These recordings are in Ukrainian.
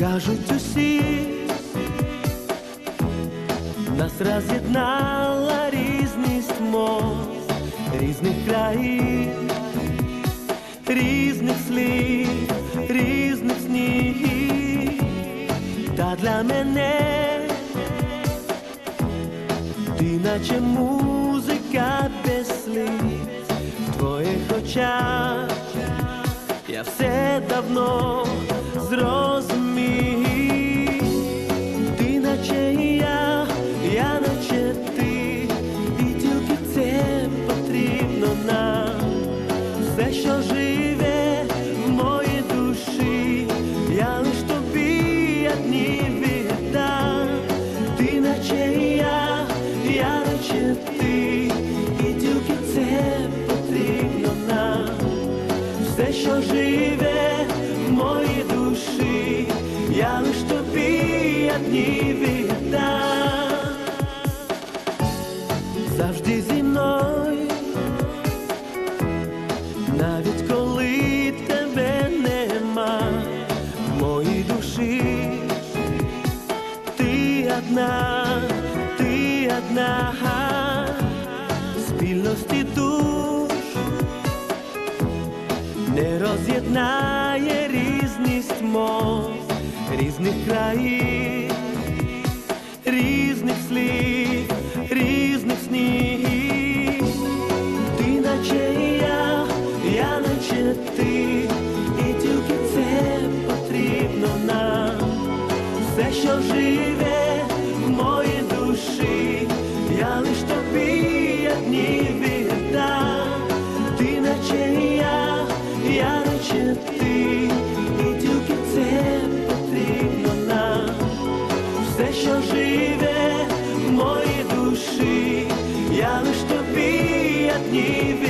Кажуть усі, нас роз'єднала різність мов, різних країн, різних слів, різних снів. Та для мене ти наче музика без слів в твоїх очах. Я все давно зрозумів, тобі одні віддам, ти наче. Завжди зі мною, навіть коли тебе нема в моїй душі, одна, ти одна, спільності душ не роз'єднає різність мов, різних країн, різних слів, різних снів. Ти наче і я, я наче ти, і тільки це потрібно нам. Все, що живе одні віддам. Ти я, я наче ти, і тільки це потрібно живе в моїй душі, я лиш тобі я віддам.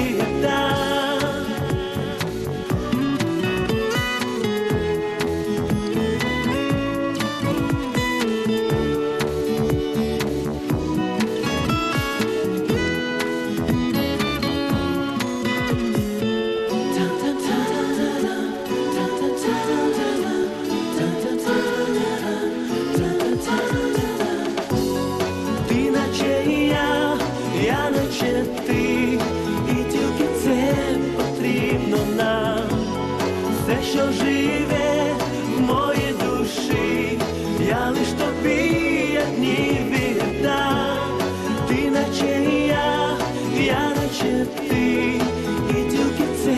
Я ти, і тільки це потрібно. Все, що живе в моїй душі, я лиш тобі одні віддам. Ти наче я, я наче ти, і тільки це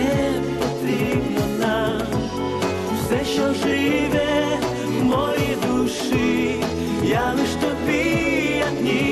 потрібно. Все, що живе в моїй душі, я лиш тобі одні